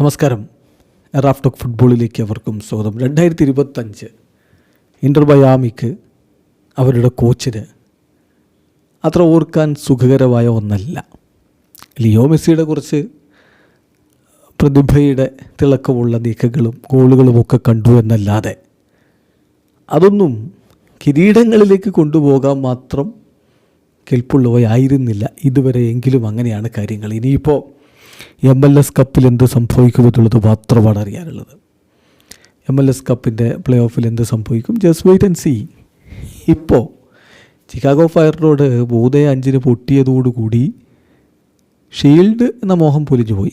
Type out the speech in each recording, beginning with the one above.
നമസ്കാരം. റാഫ്റ്റോക്ക് ഫുട്ബോളിലേക്ക് അവർക്കും സ്വാഗതം. രണ്ടായിരത്തി ഇരുപത്തഞ്ച് ഇന്റർ ബയാമിക്ക് അവരുടെ കോച്ചിന് അത്ര ഓർക്കാൻ സുഖകരമായ ഒന്നല്ല. ലിയോ മെസ്സിയുടെ കുറച്ച് പ്രതിഭയുടെ തിളക്കമുള്ള നീക്കങ്ങളും ഗോളുകളും ഒക്കെ കണ്ടു എന്നല്ലാതെ അതൊന്നും കിരീടങ്ങളിലേക്ക് കൊണ്ടുപോകാൻ മാത്രം കെൽപ്പുള്ളവയായിരുന്നില്ല. ഇതുവരെ എങ്കിലും അങ്ങനെയാണ് കാര്യങ്ങൾ. ഇനിയിപ്പോൾ എം എൽ എസ് കപ്പിൽ എന്ത് സംഭവിക്കുമെന്നുള്ളത് മാത്രമാണ് അറിയാനുള്ളത്. എം എൽ എസ് കപ്പിന്റെ പ്ലേ ഓഫിൽ എന്ത് സംഭവിക്കും? ജസ്റ്റ് വെയിറ്റ് ആൻഡ് സി ഇപ്പോൾ ചിക്കാഗോ ഫയറിനോട് മൂന്ന് അഞ്ചിന് പൊട്ടിയതോടുകൂടി ഷീൽഡ് എന്ന മോഹം പൊലിഞ്ഞു പോയി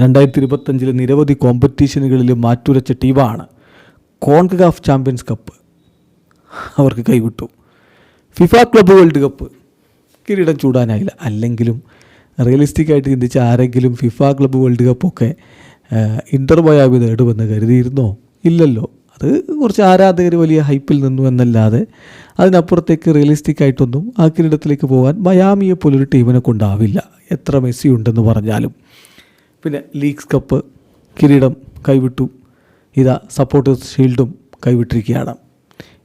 രണ്ടായിരത്തി ഇരുപത്തഞ്ചിൽ നിരവധി കോമ്പറ്റീഷനുകളിൽ മാറ്റുരച്ച ടീമാണ് കോൺഗാഫ് ചാമ്പ്യൻസ് കപ്പ് അവർക്ക് കൈവിട്ടു. ഫിഫ ക്ലബ്ബ് വേൾഡ് കപ്പ് കിരീടം ചൂടാനായില്ല. അല്ലെങ്കിലും റിയലിസ്റ്റിക് ആയിട്ട് ചിന്തിച്ച് ആരെങ്കിലും ഫിഫ ക്ലബ്ബ് വേൾഡ് കപ്പൊക്കെ ഇന്റർ മയാമി നേടുമെന്ന് കരുതിയിരുന്നോ? ഇല്ലല്ലോ. അത് കുറച്ച് ആരാധകർ വലിയ ഹൈപ്പിൽ നിന്നു എന്നല്ലാതെ അതിനപ്പുറത്തേക്ക് റിയലിസ്റ്റിക് ആയിട്ടൊന്നും ആ കിരീടത്തിലേക്ക് പോകാൻ മയാമിയെ പോലൊരു ടീമിനെ കൊണ്ടാവില്ല. എത്ര മെസ്സി ഉണ്ടെന്ന് പറഞ്ഞാലും. പിന്നെ ലീഗ്സ് കപ്പ് കിരീടം കൈവിട്ടു. ഇതാ സപ്പോർട്ടേഴ്സ് ഷീൽഡും കൈവിട്ടിരിക്കുകയാണ്.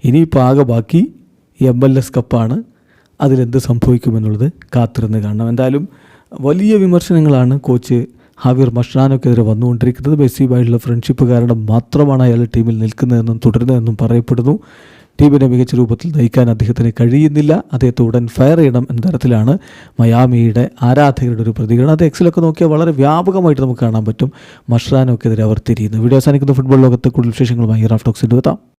ഇനിയിപ്പോൾ ആകെ ബാക്കി എം എൽ എസ് കപ്പാണ്. അതിലെന്ത് സംഭവിക്കുമെന്നുള്ളത് കാത്തിരുന്ന് കാണണം. എന്തായാലും വലിയ വിമർശനങ്ങളാണ് കോച്ച് ഹാവിർ മഷ്റാനൊക്കെതിരെ വന്നുകൊണ്ടിരിക്കുന്നത്. മെസ്സിയുമായിട്ടുള്ള ഫ്രണ്ട്ഷിപ്പ് കാരണം മാത്രമാണ് അയാൾ ടീമിൽ നിൽക്കുന്നതെന്നും തുടരുന്നതെന്നും പറയപ്പെടുന്നു. ടീമിനെ മികച്ച രൂപത്തിൽ നയിക്കാൻ അദ്ദേഹത്തിന് കഴിയുന്നില്ല. അദ്ദേഹത്തെ ഉടൻ ഫയർ ചെയ്യണം എന്ന തരത്തിലാണ് മയാമിയുടെ ആരാധകരുടെ ഒരു പ്രതികരണം. അത് എക്സിലൊക്കെ നോക്കിയാൽ വളരെ വ്യാപകമായിട്ട് നമുക്ക് കാണാൻ പറ്റും. മഷ്റാനൊക്കെതിരെ അവർ തിരിയുന്നു. വീഡിയോ അവസാനിക്കുന്ന. ഫുട്ബോൾ ലോകത്തെ കൂടുതൽ വിശേഷങ്ങളുമായി റാഫ്റ്റോക്സിന്റെ എത്താം